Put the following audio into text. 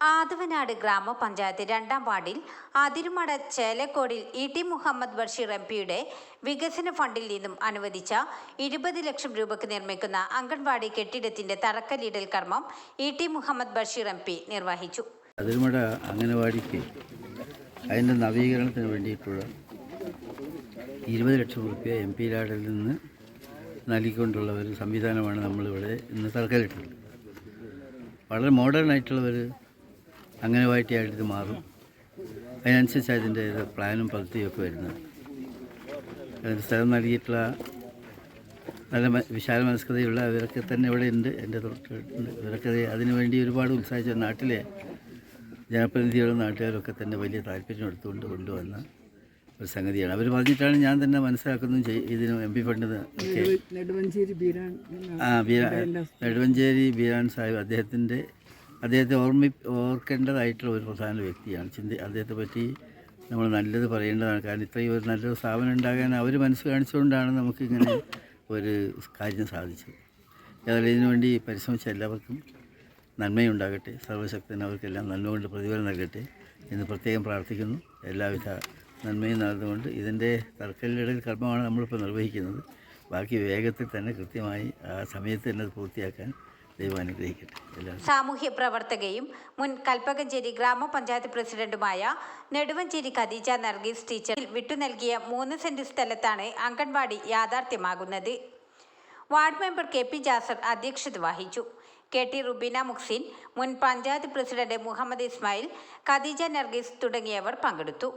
ആദവനാട് ഗ്രാമപഞ്ചായത്ത് രണ്ടാം വാർഡിൽ Athirumada ചേലക്കോടിൽ E T Muhammad Basheer M പിയുടെ വികസന ഫണ്ടിൽ നിന്നും അനുവദിച്ച ഇരുപത് ലക്ഷം രൂപയ്ക്ക് നിർമ്മിക്കുന്ന അംഗൻവാടി കെട്ടിടത്തിന്റെ തറക്കല്ലിടൽ കർമ്മം E T Muhammad Basheer M P നിർവഹിച്ചു. അതിരുമട അംഗനവാടിക്ക് അതിന്റെ നവീകരണത്തിന് വേണ്ടിയിട്ടുള്ള ഇരുപത് ലക്ഷം റുപ്യ എം പി ലാഡിൽ നിന്ന് നൽകിക്കൊണ്ടുള്ള ഒരു സംവിധാനമാണ് നമ്മളിവിടെ ഇന്ന് തറക്കല്ലിട്ടുള്ളത് വളരെ മോഡേൺ ആയിട്ടുള്ള ഒരു അംഗനവാടിയായിട്ട് ഇത് മാറും. അതിനനുസരിച്ച് അതിന്റെ പ്ലാനും പദ്ധതിയും ഒക്കെ വരുന്നത്. അതിന്റെ സ്ഥലം നൽകിയിട്ടുള്ള നല്ല വിശാല മനസ്കതയുള്ള ഇവരൊക്കെ തന്നെ ഇവിടെ ഉണ്ട്. എന്റെ തൊട്ടുണ്ട് ഇവരൊക്കെ അതിനുവേണ്ടി ഒരുപാട് ഉത്സാഹിച്ച നാട്ടിലെ ജനപ്രതിനിധികളും നാട്ടുകാരൊക്കെ തന്നെ വലിയ താല്പര്യം എടുത്തുകൊണ്ട് കൊണ്ടുവന്ന ഒരു സംഗതിയാണ്. അവർ പറഞ്ഞിട്ടാണ് ഞാൻ തന്നെ മനസ്സിലാക്കുന്നതും ചെയ്യും ഇതിന് M P fund Neduvancheri Beeran ആ ബീരാ നെടുവഞ്ചേരി ബീരാൻ സാഹിബ് അദ്ദേഹത്തിന്റെ അദ്ദേഹത്തെ ഓർമ്മി ഓർക്കേണ്ടതായിട്ടുള്ള ഒരു പ്രധാന വ്യക്തിയാണ്. ചിന്തി അദ്ദേഹത്തെ പറ്റി നമ്മൾ നല്ലത് പറയേണ്ടതാണ്. കാരണം ഇത്രയും ഒരു നല്ലൊരു സ്ഥാപനം ഉണ്ടാകാൻ അവർ മനസ്സ് കാണിച്ചുകൊണ്ടാണ് നമുക്കിങ്ങനെ ഒരു കാര്യം സാധിച്ചത്. ഏതായാലും ഇതിനുവേണ്ടി പരിശ്രമിച്ച എല്ലാവർക്കും നന്മയുണ്ടാകട്ടെ. സർവശക്തൻ അവർക്കെല്ലാം നന്മ കൊണ്ട് പ്രതിഫലം നൽകട്ടെ എന്ന് പ്രത്യേകം പ്രാർത്ഥിക്കുന്നു. എല്ലാവിധ നന്മയും നടന്നുകൊണ്ട് ഇതിന്റെ തർക്കലിടയിൽ കർമ്മമാണ് നമ്മളിപ്പോൾ നിർവഹിക്കുന്നത്. ബാക്കി വേഗത്തിൽ തന്നെ കൃത്യമായി ആ സമയത്ത് തന്നെ അത് പൂർത്തിയാക്കാൻ സാമൂഹ്യ പ്രവർത്തകയും മുൻ കൽപ്പകഞ്ചേരി ഗ്രാമപഞ്ചായത്ത് പ്രസിഡന്റുമായ നെടുവഞ്ചേരി ഖദീജ നർഗീസ് ടീച്ചർ വിട്ടു നൽകിയ മൂന്ന് സെന്റ് സ്ഥലത്താണ് anganwadi യാഥാർത്ഥ്യമാകുന്നത്. Ward member K P Jasar അധ്യക്ഷത വഹിച്ചു. കെ ടി റുബീന മുക്സിൻ മുൻ പഞ്ചായത്ത് പ്രസിഡന്റ് മുഹമ്മദ് ഇസ്മായിൽ ഖദീജ നർഗീസ് തുടങ്ങിയവർ പങ്കെടുത്തു.